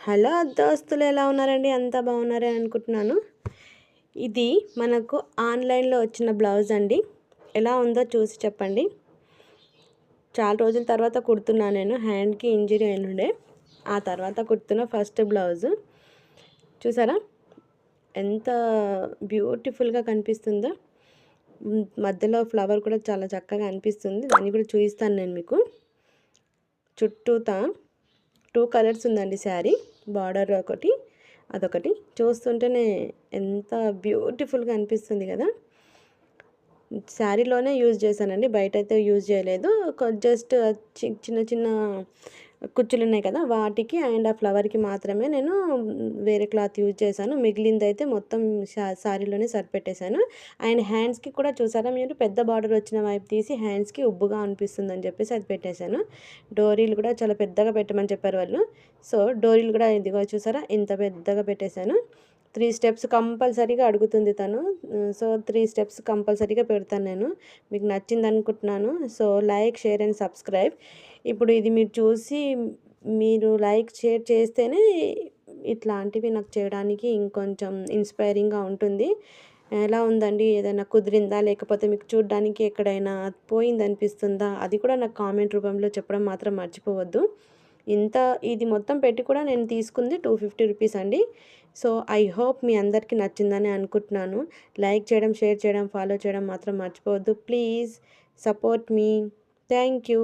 Hello దోస్తులు ఎలా ఉన్నారండి? అంతా బాగున్నారని అనుకుంటున్నాను. ఇది మనకు ఆన్లైన్లో వచ్చిన బ్లౌజ్ అండి. ఎలా ఉందో చూసి చెప్పండి. చాలా రోజుల తర్వాత కుడుతున్నా నేను. హ్యాండ్కి ఇంజరీ అయినుండే. ఆ తర్వాత కుడుతున్న ఫస్ట్ బ్లౌజ్. చూసారా? ఎంత బ్యూటిఫుల్గా కనిపిస్తుందో. మధ్యలో ఫ్లవర్ కూడా చాలా చక్కగా అనిపిస్తుంది. దాన్ని కూడా చూపిస్తాను నేను మీకు. చుట్టూతా టూ కలర్స్ ఉందండి శారీ. బార్డర్ ఒకటి అదొకటి. చూస్తుంటేనే ఎంత బ్యూటిఫుల్గా అనిపిస్తుంది కదా. శారీలోనే యూజ్ చేశానండి. బయట అయితే యూజ్ చేయలేదు. జస్ట్ చిన్న చిన్న కుచ్చులు ఉన్నాయి కదా వాటికి అండ్ ఆ ఫ్లవర్కి మాత్రమే నేను వేరే క్లాత్ యూజ్ చేశాను. మిగిలింది అయితే మొత్తం శారీలోనే సరిపెట్టేశాను. అండ్ హ్యాండ్స్కి కూడా చూసారా మీరు పెద్ద బార్డర్ వచ్చిన వైపు తీసి హ్యాండ్స్కి ఉబ్బుగా అనిపిస్తుంది అని చెప్పేసి అది పెట్టేశాను. డోరీలు కూడా చాలా పెద్దగా పెట్టమని చెప్పారు వాళ్ళు. సో డోరీలు కూడా ఇదిగో చూసారా ఇంత పెద్దగా పెట్టేశాను. త్రీ స్టెప్స్ కంపల్సరీగా అడుగుతుంది తను. సో త్రీ స్టెప్స్ కంపల్సరీగా పెడతాను నేను. మీకు నచ్చింది అనుకుంటున్నాను so like share and subscribe. ఇప్పుడు ఇది మీరు చూసి మీరు లైక్ షేర్ చేస్తేనే ఇట్లాంటివి నాకు చేయడానికి ఇంకొంచెం ఇన్స్పైరింగ్గా ఉంటుంది. ఎలా ఉందండి? ఏదైనా కుదిరిందా? లేకపోతే మీకు చూడడానికి ఎక్కడైనా పోయింది అనిపిస్తుందా అది కూడా నాకు కామెంట్ రూపంలో చెప్పడం మాత్రం మర్చిపోవద్దు. ఇంత ఇది మొత్తం పెట్టి కూడా నేను తీసుకుంది టూ ఫిఫ్టీ రూపీస్ అండి. సో ఐ హోప్ మీ అందరికీ నచ్చిందని అనుకుంటున్నాను. లైక్ చేయడం షేర్ చేయడం ఫాలో చేయడం మాత్రం మర్చిపోవద్దు. Please support me. Thank you.